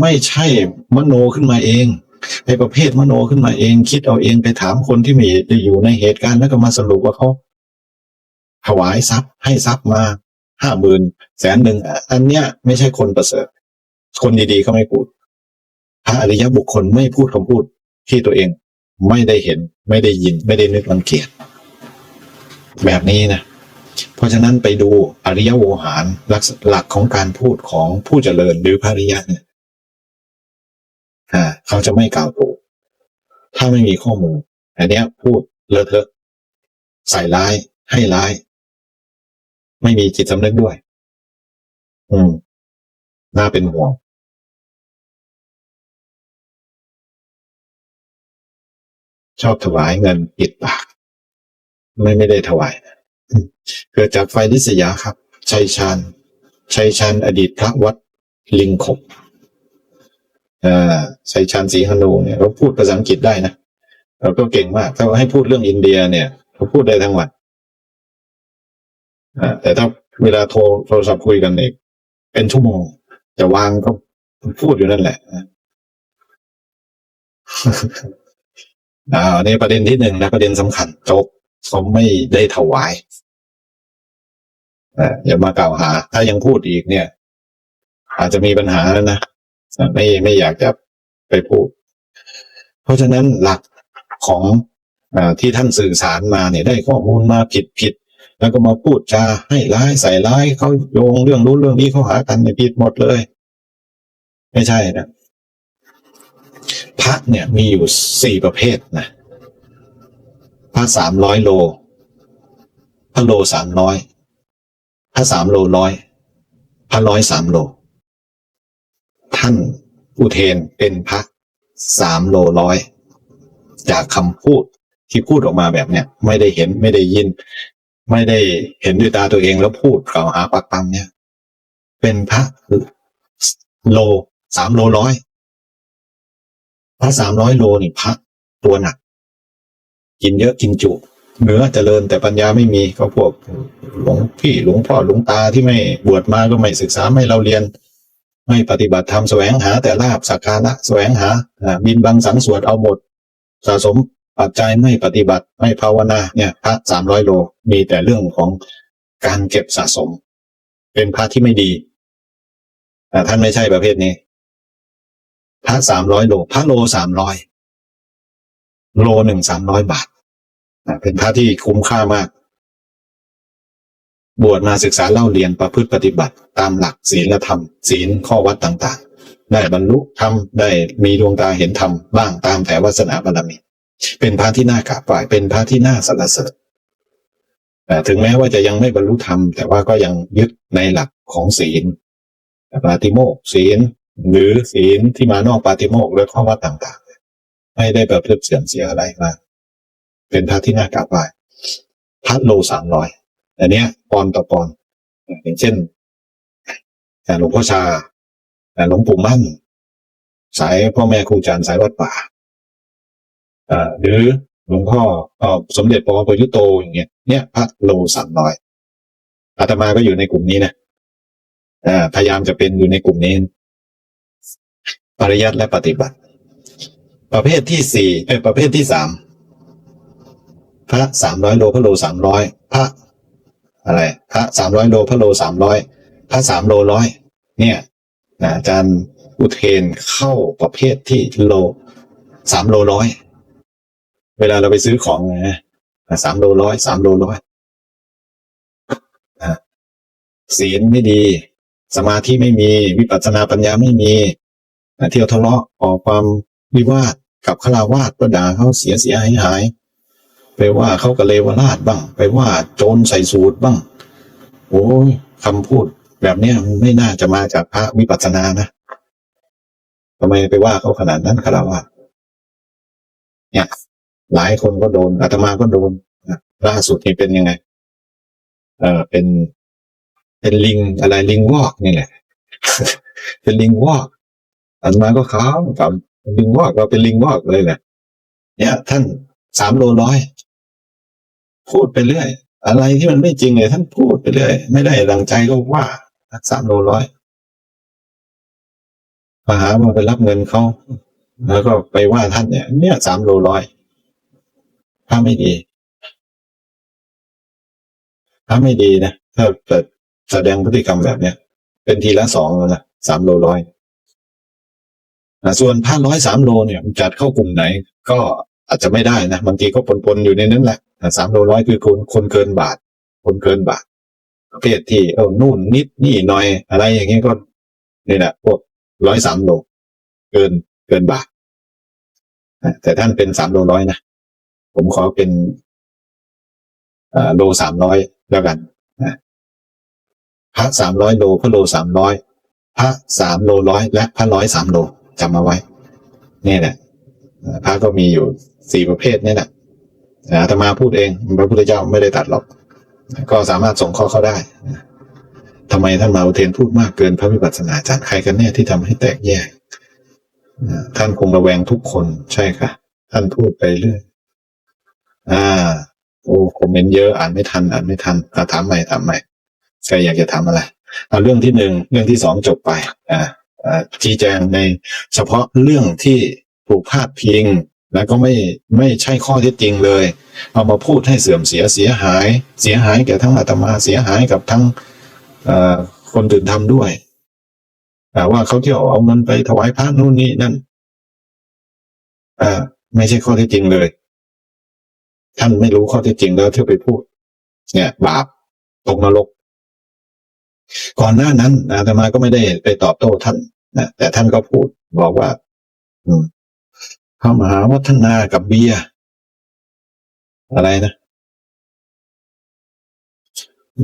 ไม่ใช่มโนขึ้นมาเองไอ้ประเภทมโนขึ้นมาเอง คิดเอาเองไปถามคนที่ม่ได้อยู่ในเหตุการณ์แล้วก็มาสรุปว่าเขาถวายทรัพย์ให้ทรัพย์มาห้าหมื่นแสนหนึ่งอันเนี้ยไม่ใช่คนประเสริฐ คนดีๆเขาไม่พูดพระอริยบุคคลไม่พูดคำพูดที่ตัวเองไม่ได้เห็น ไม่ได้ยิน ไม่ได้นึกรังเกียจแบบนี้นะเพราะฉะนั้นไปดูอริยโวหารหลักหลักของการพูดของผู้เจริญหรือพระอริยะเนี่ย อ่าเขาจะไม่กล่าวถูกถ้าไม่มีข้อมูล อันนี้พูดเลอะเทอะ ใส่ร้าย ให้ร้าย ไม่มีจิตสำนึกด้วย อืม น่าเป็นห่วงชอบถวายเงินปิดปาก ไม่ไม่ได้ถวายนะเกิดจากไฟลิษยาครับ ชัยชานชัยชานอดีตพระวัดลิงขบ อ่าชัยชานศรีหนูเนี่ยเขาพูดภาษาอังกฤษได้นะเราก็เก่งมาก ถ้าให้พูดเรื่องอินเดียเนี่ยเขาพูดได้ทั้งวันอ่าแต่ถ้าเวลาโทรโทรศัพท์คุยกันเองเป็นชั่วโมงจะวางก็พูดอยู่นั่นแหละอ่าในประเด็นที่หนึ่งนะประเด็นสำคัญจบเขาไม่ได้ถวายอ่าอย่ามากล่าวหา ถ้ายังพูดอีกเนี่ย อาจจะมีปัญหาแล้วนะ ไม่ไม่อยากจะไปพูด เพราะฉะนั้นหลักของอที่ท่านสื่อสารมาเนี่ยได้ข้อมูลมาผิดผิดแล้วก็มาพูดจาให้ร้ายใส่ร้ายเขาโยงเรื่องนู้เรื่องนี้เขาหากันเนี่ยผิดหมดเลย ไม่ใช่นะพระเนี่ยมีอยู่สี่ประเภทนะพระสามร้อยโลพระโลสามร้อยพระสามโลร้อยพระร้อยสามโล ท่านอุเทนเป็นพระสามโลร้อยจากคำพูดที่พูดออกมาแบบเนี้ยไม่ได้เห็นไม่ได้ยิน ไม่ได้เห็นด้วยตาตัวเองแล้วพูดกล่าวหาปักปังเนี่ย เป็นพระโลสามโลร้อยพระสามร้อยโลนี่พระตัวหนัก กินเยอะกินจุ เนื้อเจริญแต่ปัญญาไม่มีก็พวกหลวงพี่หลวงพ่อหลวงตาที่ไม่บวชมาก็ไม่ศึกษาไม่เราเรียน ไม่ปฏิบัติธรรมแสวงหาแต่ลาบสักการะแสวงหาบินบังสังสวดเอาหมด สะสมปัจจัยไม่ปฏิบัติไม่ภาวนาเนี่ยพระสามร้อยโลมีแต่เรื่องของการเก็บสะสม เป็นพระที่ไม่ดีแต่ท่านไม่ใช่ประเภทนี้ พระสามร้อยโลพระโลสามร้อยโลหนึ่งสามร้อยบาทเป็นพระที่คุ้มค่ามาก บวชมาศึกษาเล่าเรียนประพฤติปฏิบัติ ตามหลักศีลธรรม ศีลข้อวัดต่างๆ ได้บรรลุธรรมได้มีดวงตาเห็นธรรมบ้างตามแต่วาสนาบารมี เป็นพระที่น่ากราบไหว้เป็นพระที่น่าสรรเสริญแต่ถึงแม้ว่าจะยังไม่บรรลุธรรม แต่ว่าก็ยังยึดในหลักของศีลปาติโมกข์ศีล หรือศีลที่มานอกปาติโมกข์และข้อวัดต่างๆ ไม่ได้แบบเพื่อเสื่อมเสียอะไรมาเป็นพระที่น่ากราบไหว้พระโลสามร้อย อันเนี้ยปอนต่อปอนอย่างเช่นอ่หลวงพ่อชาอ่หลวงปู่มั่น สายพ่อแม่ครูอาจารย์สายวัดป่าอ่าหรือหลวงพ่ออสมเด็จปอปยุโตอย่างเงี้ยเนี่ยพระโลสามร้อยอาตมาก็อยู่ในกลุ่มนี้นะอ่าพยายามจะเป็นอยู่ในกลุ่มนี้ ปริยัติและปฏิบัติ ประเภทที่สี่เออประเภทที่สามพระสามร้อยโลพระโลสามร้อยพระ อะไร พระสามร้อยโลพระโลสามร้อยพระสามโลร้อยเนี่ยนะอาจารย์อุเทนเข้าประเภทที่โลสามโลร้อยเวลาเราไปซื้อของนะสามโลร้อยสามโลร้อยอะศีลไม่ดี สมาธิไม่มีวิปัสสนาปัญญาไม่มีเที่ยวทะเลาะออกความวิวาทกับฆราวาสก็ด่าเขาเสียเสียหายหาย ไปว่าเขากระเลวราดบ้าง ไปว่าโจรใส่สูตรบ้าง โอ้ยคำพูดแบบเนี้ยไม่น่าจะมาจากพระวิปัสสนานะทำไมไปว่าเขาขนาดนั้นคาราวาสเนี่ย หลายคนก็โดนอาตมาก็โดนล่าสุดนี่เป็นยังไง เออเป็น เป็นลิงอะไรลิงวอกนี่แหละ เป็นลิงวอกอาตมาก็ขาวกับลิงวอกเราเป็นลิงวอกเลยแหละเนี่ย ท่านสามโลร้อย พูดไปเรื่อย อะไรที่มันไม่จริงเลยท่านพูดไปเรื่อย ไม่ได้ดังใจก็ว่าสามโลร้อยมาหาว่าไปรับเงินเขาแล้วก็ไปว่าท่านเนี่ย เนี่ยสามโลร้อยถ้าไม่ดี ถ้าไม่ดีนะถ้าเกิดแสดงพฤติกรรมแบบเนี้ยเป็นทีละสองแล้วนะสามโลร้อยส่วนผ้าร้อยสามโลเนี่ยจัดเข้ากลุ่มไหน ก็ อาจจะไม่ได้นะบางทีก็ปนๆอยู่ในนั้นแหละสามโลร้อยคือคนคนเกินบาท คนเกินบาท ประเภทที่เออนู่นนิดนี่หน่อยอะไรอย่างเงี้ยก็นี่แหละพวกร้อยสามโลเกินเกินบาทแต่ท่านเป็นสามโลร้อยนะผมขอเป็นอ่าโลสามร้อยแล้วกันพระสามร้อยโลพระโลสามร้อยพระสามโลร้อยและพระร้อยสามโลจำมาไว้ นี่แหละ พระก็มีอยู่สี่ประเภทนี่แหละอาตมาพูดเองพระพุทธเจ้าไม่ได้ตัดหรอก ก็สามารถส่งข้อเข้าได้นะทำไมท่านมาอุเทนพูดมากเกินพระวิปัสสนาจารย์ใครกันแน่ที่ทำให้แตกแยกท่านคงระแวงทุกคนใช่ค่ะ ท่านพูดไปเรื่อยอ่าโอ้คอมเมนต์เยอะอ่านไม่ทันอ่านไม่ทันอะถามใหม่ถามใหม่ใครอยากจะถามอะไรเอาเรื่องที่หนึ่งเรื่องที่สองจบไป อ่าอ่าชี้แจงในเฉพาะเรื่องที่ ถูกพาดพิง แล้วก็ไม่ไม่ใช่ข้อเท็จจริงเลย เอามาพูดให้เสื่อมเสียเสียหาย เสียหายแก่ทั้งอาตมาเสียหายกับทั้งคนอื่นทำด้วยแต่ว่าเขาเที่ยวเอาเงินไปถวายพระนู่นนี่นั่นอ่าไม่ใช่ข้อเท็จจริงเลย ท่านไม่รู้ข้อเท็จจริงแล้วเที่ยวไปพูด เนี่ย บาปตกนรกก่อนหน้านั้นอาตมาก็ไม่ได้ไปตอบโต้ท่านนะแต่ท่านก็พูดบอกว่า อืม พระมหาวัฒนากับเบียร์อะไรนะ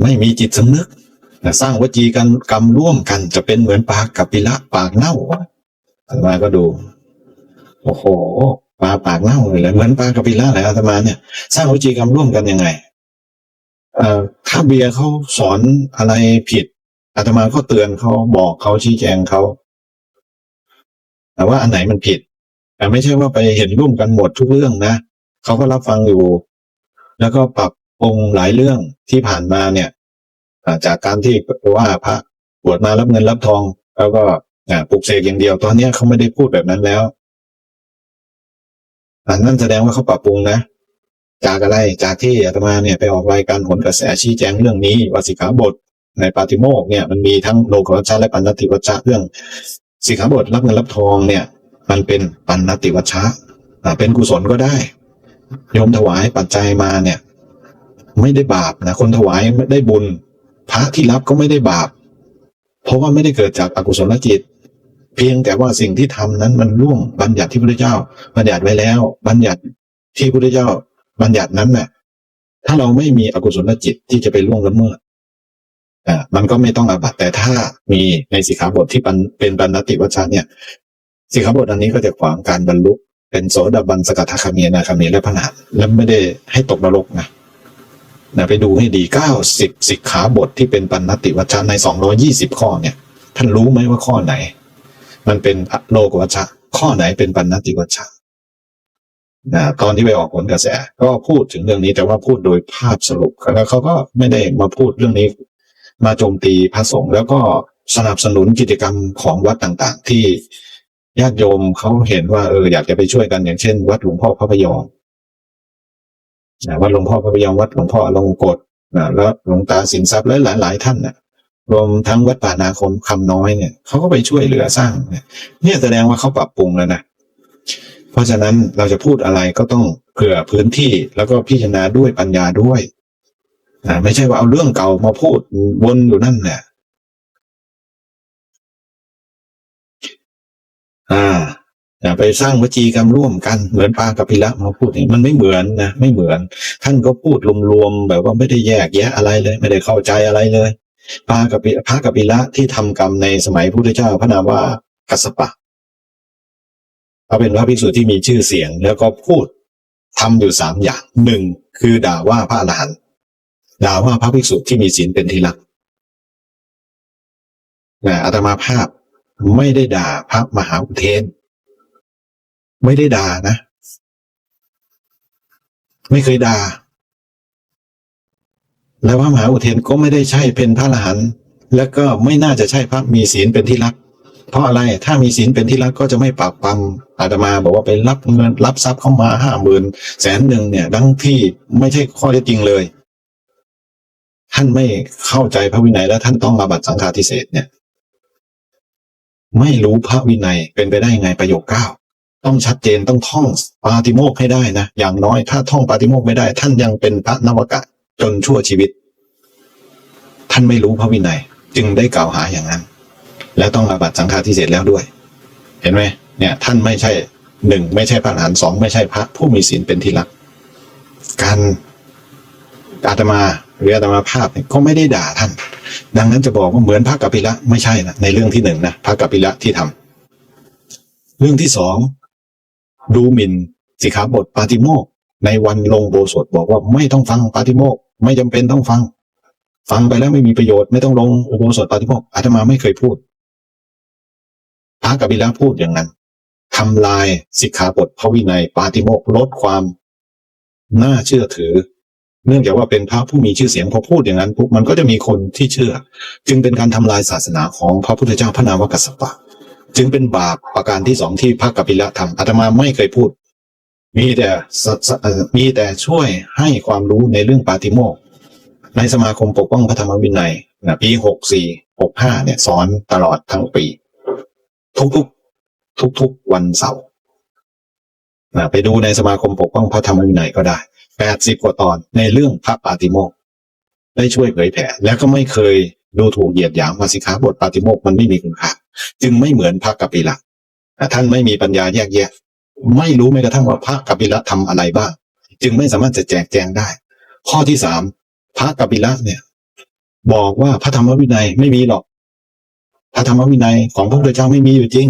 ไม่มีจิตสำนึกสร้างวจีกันกรรมร่วมกันจะเป็นเหมือนปากกับปิละปากเน่าอาตมาก็ดู โอ้โหปลาปากเน่าเลยแหละเหมือนปลากับปิละแหละอาตมาเนี่ยสร้างวจีกรรมร่วมกันยังไงอถ้าเบียร์เขาสอนอะไรผิดอาตมาก็เตือนเขาบอกเขาชี้แจงเขาแต่ว่าอันไหนมันผิด แต่ไม่ใช่ว่าไปเห็นร่วมกันหมดทุกเรื่องนะเขาก็รับฟังอยู่ แล้วก็ปรับปรุงหลายเรื่องที่ผ่านมาเนี่ยจากการที่ว่าพระบวชมารับเงินรับทอง แล้วก็ปลุกเสกอย่างเดียวตอนเนี้เขาไม่ได้พูดแบบนั้นแล้วนั่นแสดงว่าเขาปรับปรุงนะจากอะไรจากที่อาตมาเนี่ยไปออกรายการผลกระแสชี้แจงเรื่องนี้วาสิกขาบทในปาติโมกเนี่ยมันมีทั้งโลกวัชชะและปัณณติวัชชะเรื่องสิกขาบทรับเงินรับทองเนี่ย มันเป็นปัณณติวัชชะเป็นกุศลก็ได้โยมถวายปัจจัยมาเนี่ย ไม่ได้บาปนะคนถวายไม่ได้บุญ พระที่รับก็ไม่ได้บาป เพราะว่าไม่ได้เกิดจากอกุศลจิต เพียงแต่ว่าสิ่งที่ทำนั้นมันร่วงบัญญัติที่พระเจ้า บัญญัติไว้แล้ว บัญญัติที่พระเจ้า บัญญัตินั้นน่ะถ้าเราไม่มีอกุศลจิตที่จะไปล่วงละเมิดอ่ามันก็ไม่ต้องอาบัติแต่ถ้ามีในสิกขาบทที่เป็นเป็นปัณติวัชชะเนี่ย สิกขาบทอันนี้ก็จะขวางการบรรลุเป็นโสดาบันสกทาคามีนาคามีและพระนต์และไม่ได้ให้ตกนรกนะนะไปดูให้ดีเก้าสิบสิกขาบทที่เป็นปัณติวัชชะในสองร้อยี่สิบข้อเนี่ย ท่านรู้ไหมว่าข้อไหน มันเป็นโลกวัชชะ ข้อไหนเป็นปัณติวัชชะนะตอนที่ไปออกผลกระแส ก็พูดถึงเรื่องนี้แต่ว่าพูดโดยภาพสรุปแล้วเขาก็ไม่ได้มาพูดเรื่องนี้ มาโจมตีพระสงฆ์แล้วก็สนับสนุนกิจกรรมของวัดต่างๆ ที่ ญาติโยมเขาเห็นว่าเอออยากจะไปช่วยกันอย่างเช่น วัดหลวงพ่อพระพยอมนะวัดหลวงพ่อพระพยอมวัดหลวงพ่อลงกฎนะแล้วหลวงตาสินทรัพย์และหลายๆท่านนะรวมทั้งวัดป่านาคมคำน้อยเนี่ยเขาก็ไปช่วยเหลือสร้างเนี่ยแสดงว่าเขาปรับปรุงแล้วนะเพราะฉะนั้นเราจะพูดอะไรก็ต้องเผื่อพื้นที่แล้วก็พิจารณาด้วยปัญญาด้วยไม่ใช่ว่าเอาเรื่องเก่ามาพูดวนอยู่นั่นแหละ อ่าอย่าไปสร้างวจีกรรมร่วมกันเหมือนปากับพิละมาพูดนี่มันไม่เหมือนนะไม่เหมือน ท่านก็พูดรวมๆแบบว่าไม่ได้แยกแยะอะไรเลย ไม่ได้เข้าใจอะไรเลยปากับพระกับพิละที่ทำกรรมในสมัยพุทธเจ้าพระนามว่ากัสปะเขาเป็นพระภิกษุที่มีชื่อเสียง แล้วก็พูดทำอยู่สามอย่างหนึ่งคือด่าว่าพระอรหันต์ด่าว่าพระภิกษุที่มีศีลเป็นที่รักนะอาตมาภาพ ไม่ได้ด่าพระมหาอุเทน ไม่ได้ด่านะ ไม่เคยด่า แล้วพระมหาอุเทนก็ไม่ได้ใช่เป็นพระอรหันต์แล้วก็ไม่น่าจะใช่พระมีศีลเป็นที่รัก เพราะอะไรถ้ามีศีลเป็นที่รักก็จะไม่ปากปำอาตมาบอกว่าไปรับเงินรับทรัพย์เข้ามาห้าหมื่นแสนหนึ่งเนี่ยดังที่ไม่ใช่ข้อเท็จจริงเลยท่านไม่เข้าใจพระวินัยแล้วท่านต้องมาบัตรสังฆาทิเศษเนี่ย ไม่รู้พระวินัยเป็นไปได้ไงประโยคเก้าต้องชัดเจนต้องท่องปาติโมกให้ได้นะ อย่างน้อยถ้าท่องปาติโมกไม่ได้ ท่านยังเป็นพระนวกะจนชั่วชีวิต ท่านไม่รู้พระวินัย จึงได้กล่าวหาอย่างนั้น และต้องอาบัตสังฆาทิเศษแล้วด้วย เห็นไหมเนี่ย ท่านไม่ใช่หนึ่งไม่ใช่พระอรหันต์สองไม่ใช่พระผู้มีศีลเป็นที่รัก การอาตมาหรืออาตมาภาพก็ไม่ได้ด่าท่าน ดังนั้นจะบอกว่าเหมือนพระกัปปิละไม่ใช่นะในเรื่องที่หนึ่งนะพระกัปปิละที่ทำเรื่องที่สองดูหมิ่นสิกขาบทปาติโมกในวันลงโบสถบอกว่าไม่ต้องฟังปาติโมกไม่จำเป็นต้องฟัง ฟังไปแล้วไม่มีประโยชน์ไม่ต้องลงอุโบสถปาติโมกอาตมาไม่เคยพูดพระกัปปิละพูดอย่างนั้นทำลายสิกขาบทพระวินัยปาติโมกลดความน่าเชื่อถือ เนื่องจากว่าเป็นพระผู้มีชื่อเสียงพอพูดอย่างนั้นปุ๊บมันก็จะมีคนที่เชื่อ จึงเป็นการทำลายศาสนาของพระพุทธเจ้าพระนามวกัสสปะ จึงเป็นบาปประการที่สองที่พระกัปปิละทำอาตมาไม่เคยพูด มีแต่สสเอ่อมีแต่ช่วยให้ความรู้ในเรื่องปาติโมกในสมาคมปกป้องพระธรรมวินัยนะปีหกสี่หกห้าเนี่ยสอนตลอดทั้งปี ทุกๆ ทุกๆวันเสาร์นะไปดูในสมาคมปกป้องพระธรรมวินัยก็ได้ แปดสิบกว่าตอนในเรื่องพระปาติโมกข์ได้ช่วยเผยแผ่แล้วก็ไม่เคยดูถูกเหยียดหยามวาสิกขาบทปาติโมกข์มันไม่มีคุณค่าจึงไม่เหมือนพระกัปปิละแต่ท่านไม่มีปัญญาแยกแยะ ไม่รู้แม้กระทั่งว่าพระกัปปิละทำอะไรบ้าง จึงไม่สามารถจะแจกแจงได้ ข้อที่สามพระกัปปิละเนี่ย บอกว่าพระธรรมวินัยไม่มีหรอก พระธรรมวินัยของพระพุทธเจ้าไม่มีอยู่จริง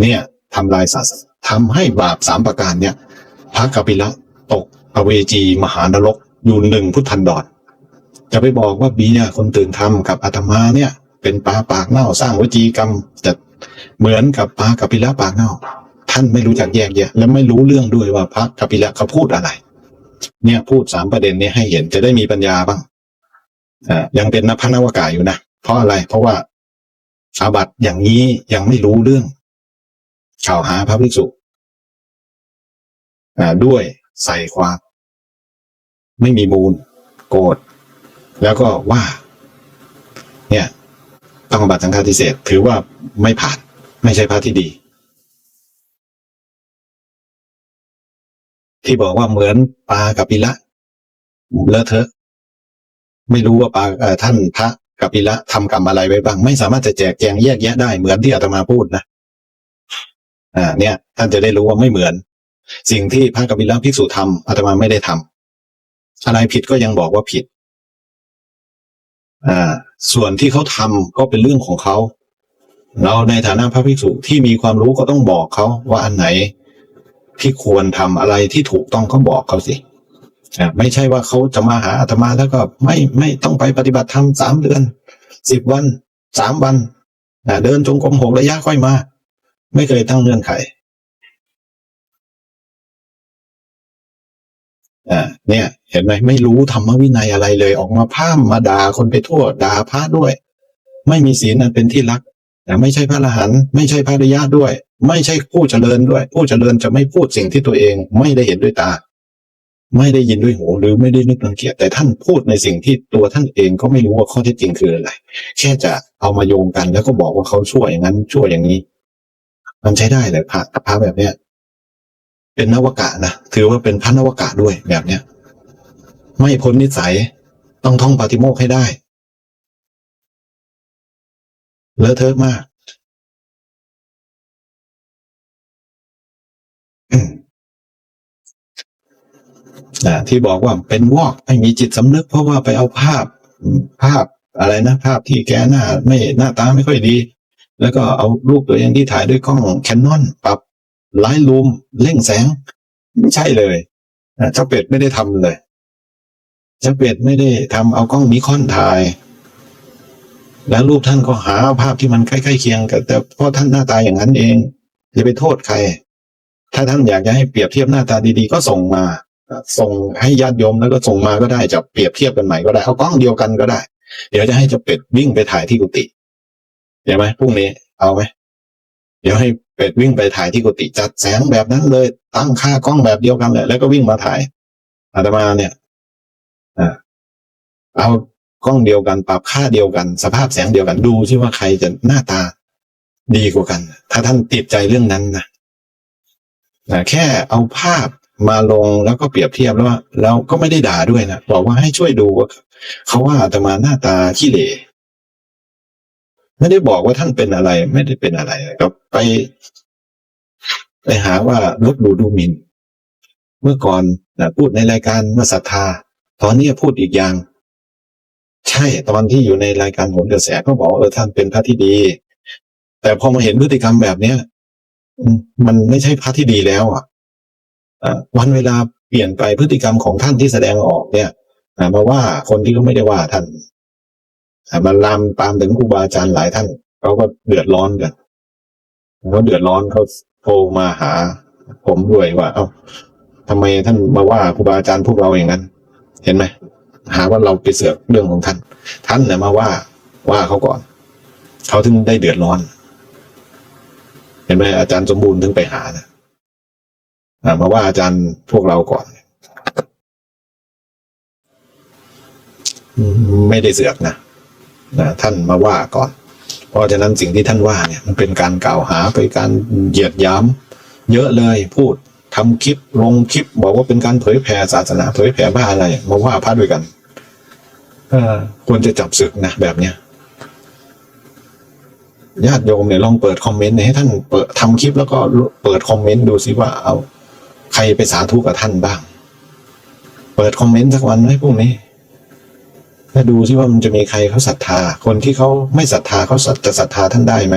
เนี่ยทำลายศาสนาทำให้บาปสามประการเนี่ย พระกัปปิละตกอเวจีมหานรกอยู่หนึ่งพุทธันดรจะไปบอกว่าเบียคนตื่นทำกับอาตมาเนี่ย เป็นปลาปากเน่าสร้างวจีกรรมแต่เหมือนกับปลากัปปิละปากเน่า ท่านไม่รู้จักแยกแยะและไม่รู้เรื่องด้วยว่าพระกัปปิละเขาพูดอะไร เนี่ยพูดสามประเด็นนี้ให้เห็นจะได้มีปัญญาบ้างอ่ายังเป็นนภนวกาอยู่นะเพราะอะไรเพราะว่าอาบัตอย่างนี้ยังไม่รู้เรื่องกล่าวหาพระภิกษุ ด้วยใส่ความไม่มีมูล โกรธแล้วก็ว่า เนี่ยต้องบัตสังฆาทิเศษถือว่าไม่ผ่านไม่ใช่พระที่ดี ที่บอกว่าเหมือนปลากับปิละเลอะเทอะไม่รู้ว่าปลาท่านพระกับปิละทำกรรมอะไรไว้บ้าง ไม่สามารถจะแจกแจงแยกแยะได้เหมือนที่อาตมาพูดนะอ่าเนี่ย ท่านจะได้รู้ว่าไม่เหมือน สิ่งที่พระกบิละภิกษุทำอาตมาไม่ได้ทำอะไรผิดก็ยังบอกว่าผิด อ่า ส่วนที่เขาทำก็เป็นเรื่องของเขา เราในฐานะพระภิกษุที่มีความรู้ก็ต้องบอกเขาว่าอันไหนที่ควรทำอะไรที่ถูกต้องก็บอกเขาสิไม่ใช่ว่าเขาจะมาหาอาตมาแล้วก็ไม่ไม่ต้องไปปฏิบัติธรรมสามเดือนสิบวันสามวันเดินจงกรมหกระยะค่อยมา ไม่เคยตั้งเงื่อนไข อ่าเนี่ย เห็นไหมไม่รู้ธรรมวินัยอะไรเลย ออกมาพร่ำมาด่าคนไปทั่วด่าพระด้วย ไม่มีศีลนั้นเป็นที่รักแต่ไม่ใช่พระอรหันต์ไม่ใช่พระริยะด้วย ไม่ใช่ผู้เจริญด้วย ผู้เจริญจะไม่พูดสิ่งที่ตัวเองไม่ได้เห็นด้วยตา ไม่ได้ยินด้วยหูหรือไม่ได้นึกรังเกียจแต่ท่านพูดในสิ่งที่ตัวท่านเองก็ไม่รู้ว่าข้อเท็จจริงคืออะไรแค่จะเอามาโยงกันแล้วก็บอกว่าเขาช่วยอย่างนั้นช่วยอย่างนี้ มันใช้ได้เลยพระพระแบบเนี้ย เป็นนวกะนะถือว่าเป็นพระนวกะด้วยแบบเนี้ย ไม่พ้นนิสัยต้องท่องปาติโมกให้ได้เลอะเทอะมากอืมอ่าที่บอกว่าเป็นวอกไม่มีจิตสำนึก เพราะว่าไปเอาภาพ ภาพอะไรนะภาพที่แกหน้า ไม่หน้าตาไม่ค่อยดี แล้วก็เอารูปตัวเองที่ถ่ายด้วยกล้องแคนนอนปรับ ไลท์ลูมเร่งแสง ไม่ใช่เลยเจ้าเป็ดไม่ได้ทำเลย เจ้าเป็ดไม่ได้ทำเอากล้องนิคอนถ่าย แล้วรูปท่านก็หาภาพที่มันใกล้ๆเคียงกันแต่เพราะท่านหน้าตาอย่างนั้นเองอย่าไปโทษใคร ถ้าท่านอยากจะให้เปรียบเทียบหน้าตาดีๆ ก็ส่งมา ส่งให้ญาติโยมแล้วก็ส่งมาก็ได้จะเปรียบเทียบกันใหม่ก็ได้เอากล้องเดียวกันก็ได้ เดี๋ยวจะให้เจ้าเป็ดวิ่งไปถ่ายที่กุฏิเดี๋ยวไหมพรุ่งนี้เอาไหมเดี๋ยวให้ เป็ดวิ่งไปถ่ายที่กุฏิจัดแสงแบบนั้นเลย ตั้งค่ากล้องแบบเดียวกันเลยแล้วก็วิ่งมาถ่ายอาตมาเนี่ยเอากล้องเดียวกันปรับค่าเดียวกัน สภาพแสงเดียวกันดูซิว่าใครจะหน้าตาดีกว่ากัน ถ้าท่านติดใจเรื่องนั้นนะนะแค่เอาภาพมาลงแล้วก็เปรียบเทียบแล้วว่าแล้วก็ไม่ได้ด่าด้วยนะบอกว่าให้ช่วยดูว่าเขาว่าอาตมาหน้าตาขี้เหร่ ไม่ได้บอกว่าท่านเป็นอะไร ไม่ได้เป็นอะไรก็ไป ไปหาว่าลบหลู่ดูหมิ่นเมื่อก่อนนะพูดในรายการว่าศรัทธา ตอนนี้พูดอีกอย่าง ใช่ตอนที่อยู่ในรายการโหนกระแสก็บอกว่าเออท่านเป็นพระที่ดี แต่พอมาเห็นพฤติกรรมแบบเนี้ยมันไม่ใช่พระที่ดีแล้วอะวันเวลาเปลี่ยนไปพฤติกรรมของท่านที่แสดงออกเนี่ยมาว่าคนที่เขาไม่ได้ว่าท่าน มันลามตามถึงครูบาอาจารย์หลายท่านเขาก็เดือดร้อนกันเขาเดือดร้อนเขาโทรมาหา ผมด้วยว่า เอ้าทำไมท่านมาว่าครูบาอาจารย์พวกเราอย่างนั้น เห็นไหมหาว่าเราไปเสือกเรื่องของท่าน ท่านเนี่ยมาว่าว่าเขาก่อนเขาถึงได้เดือดร้อน เห็นไหมอาจารย์สมบูรณ์ถึงไปหานะอ่ามาว่าอาจารย์พวกเราก่อน ไม่ได้เสือกนะ นะท่านมาว่าก่อน เพราะฉะนั้นสิ่งที่ท่านว่าเนี่ยมันเป็นการกล่าวหาไปการเหยียดยามเยอะเลยพูดทำคลิปลงคลิป บอกว่าเป็นการเผยแผ่ศาสนาเผยแผ่บ้าอะไรมาว่าพระด้วยกันอควรจะจับศึกนะแบบเนี้ยญาติโยมเนี่ยลองเปิดคอมเมนต์ให้ท่านเปิดทำคลิปแล้วก็เปิดคอมเมนต์ดูซิว่าเอา ใครไปสาธุกับท่านบ้าง เปิดคอมเมนต์สักวันไหมพวกนี้ แล้วดูซิว่ามันจะมีใครเขาศรัทธา คนที่เขาไม่ศรัทธาเขาจะศรัทธาท่านได้ไหม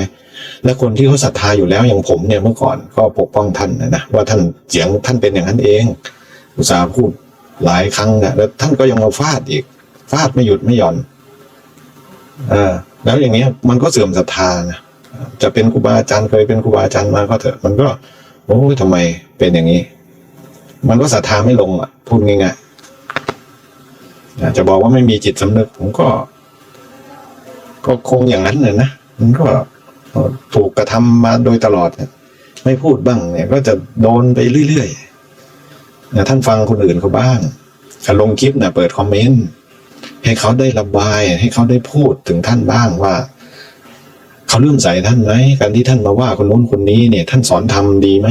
และคนที่เขาศรัทธาอยู่แล้วอย่างผมเนี่ยเมื่อก่อนก็ปกป้องท่านนะว่าท่านเสียงท่านเป็นอย่างนั้นเองอุตสาห์พูดหลายครั้งนะแล้วท่านก็ยังมาฟาดอีก ฟาดไม่หยุดไม่หย่อนเออแล้วอย่างเงี้ยมันก็เสื่อมศรัทธานะจะเป็นครูบาอาจารย์เคยเป็นครูบาอาจารย์มาก็เถอะมันก็โอ้ยทำไมเป็นอย่างนี้ มันก็ศรัทธาไม่ลงอะพูดง่ายๆ อะจะบอกว่าไม่มีจิตสำนึก ผมก็ ก็คงอย่างนั้นเลยนะมันก็ถูกกระทำมาโดยตลอดเนี่ยไม่พูดบ้างเนี่ย ก็จะโดนไปเรื่อยๆนะท่านฟังคนอื่นเขาบ้างลงคลิปนะเปิดคอมเมนต์ให้เขาได้ระบาย ให้เขาได้พูดถึงท่านบ้างว่า เขาเลื่อมใสท่านไหมการที่ท่านมาว่าคนนู้นคนนี้เนี่ย ท่านสอนทำดีไหม